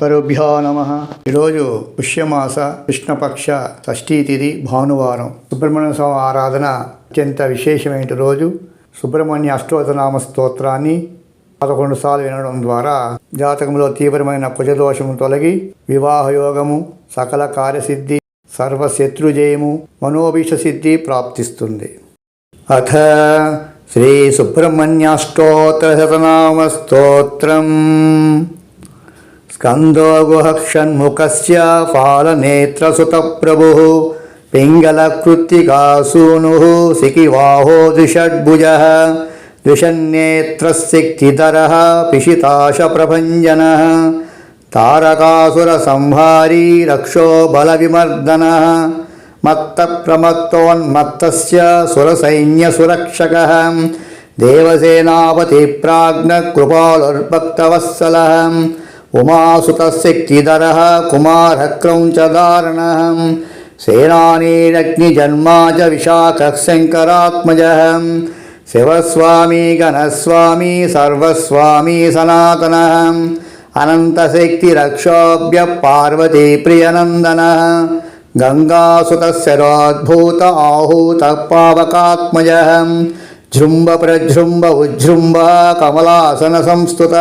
శ్రీగురుపరస్పరుభ్యో నమ. ఈరోజు పుష్యమాస కృష్ణపక్ష షష్ఠీ తిథి భానువారం. సుబ్రహ్మణ్య స్వామి ఆరాధన అత్యంత విశేషమైన రోజు. సుబ్రహ్మణ్య అష్టోత్తనామ స్తోత్రాన్ని పదకొండు సార్లు వినడం ద్వారా జాతకంలో తీవ్రమైన కుజదోషము తొలగి వివాహ యోగము సకల కార్యసిద్ధి సర్వశత్రుజయము మనోభీష సిద్ధి ప్రాప్తిస్తుంది. అథ శ్రీ సుబ్రహ్మణ్యాష్టోత్తరశతనామస్తోత్రం స్తోత్రం. स्कन्दोगुहक्षन्मुखस्य फालनेत्रसुतप्रभुः पिङ्गलकृत्तिकासूनुः सिकिवाहो द्विषड्भुजः द्विषन्नेत्रस्सिक्तिधरः पिशिताशप्रभञ्जनः तारकासुरसंहारी रक्षो बलविमर्दनः मत्तप्रमत्तोन्मत्तस्य सुरसैन्यसुरक्षकः देवसेनापतिप्राज्ञकृपालुर्भक्तवत्सलः ఉమాసుతశక్తిధర కుమారక్రౌంచదారణ సేనానీరగ్నిజన్మా చ విశాఖ శంకరాత్మజ శివస్వామి గణస్వామి సర్వస్వామి సనాతన అనంతశక్తిరక్షాభ్య పార్వతీ ప్రియనందన గంగాసుతస్య రాద్భూత ఆహూత పావకాత్మజ జృంభ ప్రజృంభ ఉజృంభ కమలాసన సంస్థుత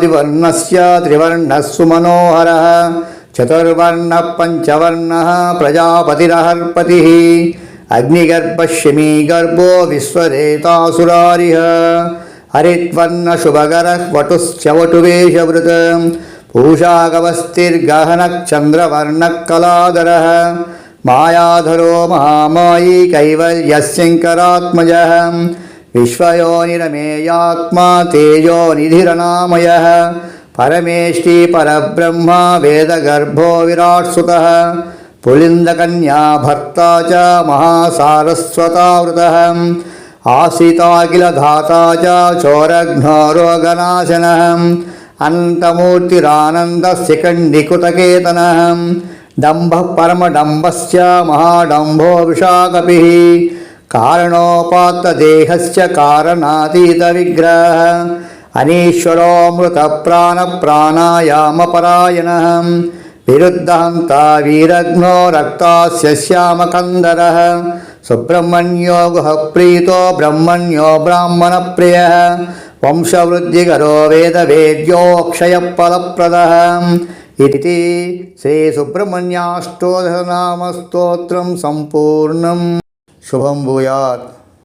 द्विवर्णस्य त्रिवर्णः सुमनोहरः चतुर्वर्णः पञ्चवर्णः प्रजापतिरहर्पतिः अग्निगर्भशमीगर्भो विश्वरेतासुरारिः हरित्वर्णशुभकरः वटुश्च वटुवेशवृत् पूषागवस्तिर्गहनश्चन्द्रवर्णः कलाधरः मायाधरो महामायी విశ్వయోనిరమేయాత్మా తేజోనిధిరనామయ పరమేష్టి పరబ్రహ్మ వేదగర్భో విరాట్సుక పులిందకన్యా భర్త చ మహాసారస్వతావృత ఆశ్రితాఖిల ధాతా చోరఘ్నో రోగనాశన అనంతమూర్తిరానందశిఖండికుతకేతన డంభ మహాడంభో విశాకపి కారణోపాత్తదేహస్య కారణాతీత విగ్రహ అనీశ్వరోమృత ప్రాణ ప్రాణాయామపరాయణ విరుద్ధహంత వీరఘ్నో రక్తాస్య శ్యామకందర సుబ్రహ్మణ్యో గుహ ప్రీతో బ్రహ్మణ్యో బ్రాహ్మణ ప్రియ వంశవృద్ధికరో వేదవేద్యోక్షయఫలప్రద ఇది శ్రీ సుబ్రహ్మణ్యాష్టోధనామస్తోత్రం సంపూర్ణం. शुभं भूयात्